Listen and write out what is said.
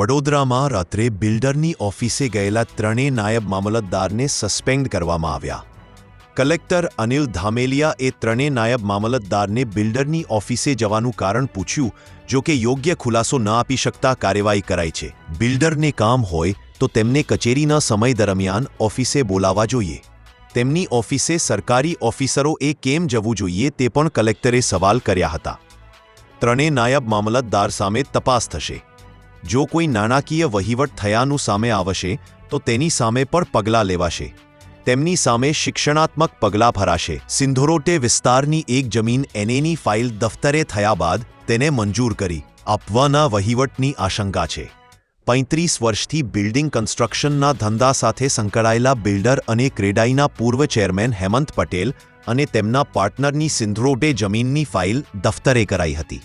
વડોદરામાં રાત્રે બિલ્ડરની ઓફિસે ગયેલા ત્રણેય નાયબ મામલતદારને સસ્પેન્ડ કરવામાં આવ્યા. કલેક્ટર અનિલ ધામેલિયા એ ત્રણેય નાયબ મામલતદારને બિલ્ડરની ઓફિસે જવાનું કારણ પૂછ્યું, જો કે યોગ્ય ખુલાસો ન આપી શકતા કાર્યવાહી કરાઈ છે. બિલ્ડરને કામ હોય તો તેમને કચેરીના સમય દરમિયાન ઓફિસે બોલાવવા જોઈએ. તેમની ઓફિસે સરકારી ઓફિસરોએ કેમ જવું જોઈએ તે પણ કલેક્ટરે સવાલ કર્યા હતા. ત્રણેય નાયબ મામલતદાર સામે તપાસ થશે. જો કોઈ નાણાકીય વહીવટ થયાનું સામે આવશે, તો તેની સામે પણ પગલાં લેવાશે. તેમની સામે શિક્ષણાત્મક પગલાં ભરાશે. સિંધોરોટે વિસ્તારની એક જમીન એનએની ફાઇલ દફતરે થયા બાદ તેને મંજૂર કરી આપવાના વહીવટની આશંકા છે. પૈંત્રીસ વર્ષથી બિલ્ડિંગ કન્સ્ટ્રક્શનના ધંધા સાથે સંકળાયેલા બિલ્ડર અને ક્રેડાઈના પૂર્વ ચેરમેન હેમંત પટેલ અને તેમના પાર્ટનરની સિંધરોટે જમીનની ફાઇલ દફતરે કરાઈ હતી.